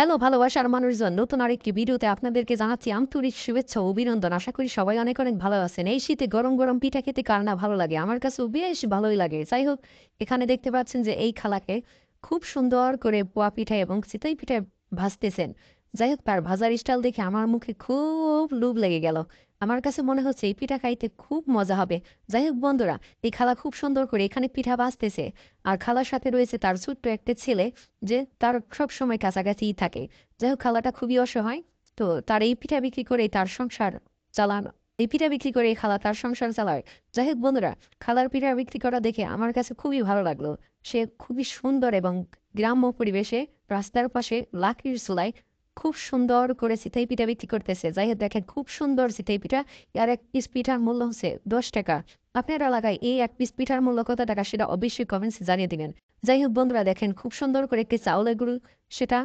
Hello ভালোবাসার মানুষজন, নতুন আরেকটি ভিডিওতে আপনাদেরকে জানাচ্ছি আন্তরিক শুভেচ্ছা অভিনন্দন। আশা করি সবাই অনেক অনেক ভালো আছেন। এই শীতে গরম গরম পিঠা খেতে কার না ভালো লাগে? আমার কাছে বেশ ভালোই লাগে। যাই হোক, এখানে দেখতে পাচ্ছেন যে এই খালাকে খুব সুন্দর করে পোয়া পিঠা এবং চিতাই পিঠা ভাজতেছেন। যাই হোক তার ভাজার স্টাইল দেখে আমার মুখে খুব লোভ লেগে গেল। আমার কাছে মনে হচ্ছে এই পিঠা খাইতে খুব মজা হবে। যাই হোক বন্ধুরা, এই খালা খুব সুন্দর করে এখানে পিঠা বাঁচতেছে আর খালার সাথে রয়েছে তার ছোট্ট একটা ছেলে, যে তার সব সময় কাছাকাছিই থাকে। যাই হোক খালাটা খুবই অসহায়। তো তার এই পিঠা বিক্রি করেই তার সংসার চালানো, এই পিঠা বিক্রি করে খালা তার সংসার চালায়। যাই হোক বন্ধুরা, খালার পিঠা বিক্রি করা দেখে আমার কাছে খুবই ভালো লাগল। সে খুবই সুন্দর এবং গ্রাম্য পরিবেশে রাস্তার পাশে লাকির চুলায় খুব সুন্দর করে সিতাই পিঠা বিক্রি করতেছে। যাই দেখেন খুব সুন্দর সিতাই পিঠা। আর এক পিস পিঠার মূল্য হচ্ছে দশ টাকা। আপনার এলাকায় এই এক পিস পিঠার মূল্য কত টাকা সেটা অবশ্যই কমেন্টসে জানিয়ে দিবেন। যাই হোক, বন্ধুরা, দেখেন খুব সুন্দর করে একটি চাউলের গুঁড়ো সেটা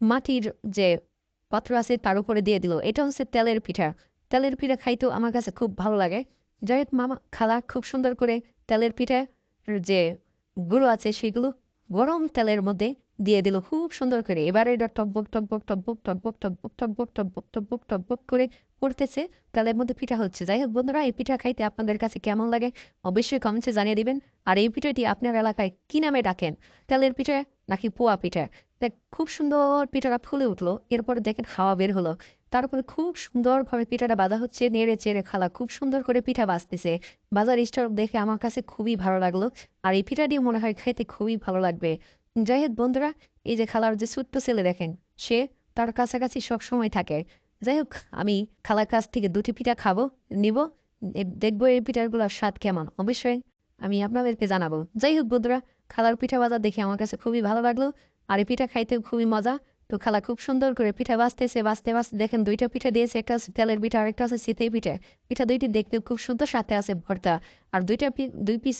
মাটির যে পাত্র আছে তার উপরে দিয়ে দিল। এটা হচ্ছে তেলের পিঠা। তেলের পিঠা খাইতেও আমার কাছে খুব ভালো লাগে। যাই হোক, মামা খালা খুব সুন্দর করে তেলের পিঠা যে গুঁড়ো আছে সেগুলো গরম তেলের মধ্যে দিয়ে দিল খুব সুন্দর করে। এবারে এটা টকবক টকবক টকবক টকবক টকবক টকবক টকবক টকবক টকবক করে পড়তেছে তেলের মধ্যে পিঠা হচ্ছে। যাই হোক বন্ধুরা, এই পিঠা খাইতে আপনাদের কাছে কেমন লাগে অবশ্যই কমেন্টসে জানিয়ে দিবেন। আর এই পিঠাটি আপনার এলাকায় কি নামে ডাকেন? তেলের পিঠা নাকি পোয়া পিঠা? খুব সুন্দর পিঠাটা ফুলে উঠল। এরপর দেখেন হাওয়া বের হলো। তারপরে খুব সুন্দরভাবে পিঠাটা বাঁধা হচ্ছে, নেড়ে চেড়ে খালা খুব সুন্দর করে পিঠা বাজতেছে বাজার স্টার দেখে আমার কাছে খুবই ভালো লাগল। আর এই পিঠাটি মনে হয় খেতে খুবই ভালো লাগবে। যাই হোক বন্ধুরা, এই যে খালার যে ছোট্ট ছেলে দেখেন, সে তার কাছাকাছি সব সময় থাকে। যাই হোক, আমি খালার কাছ থেকে দুটি পিঠা খাব, নিব দেখব এই পিঠাগুলোর স্বাদ কেমন। অবশ্যই আমি আপনাদেরকে জানাব। যাই হোক বন্ধুরা, খালার পিঠা বাজার দেখে আমার কাছে খুবই ভালো লাগল, আর এই পিঠা খাইতেও খুবই মজা। তো খালা খুব সুন্দর করে পিঠা বাজতেছে বাজতে বাজতে দেখেন দুইটা পিঠা দিয়েছে, একটা আছে তেলের পিঠা আর একটা আছে শীতের পিঠা। পিঠা দুইটি দেখতে খুব সুন্দর, সাথে আছে ভর্তা। আর দুইটা দুই পিস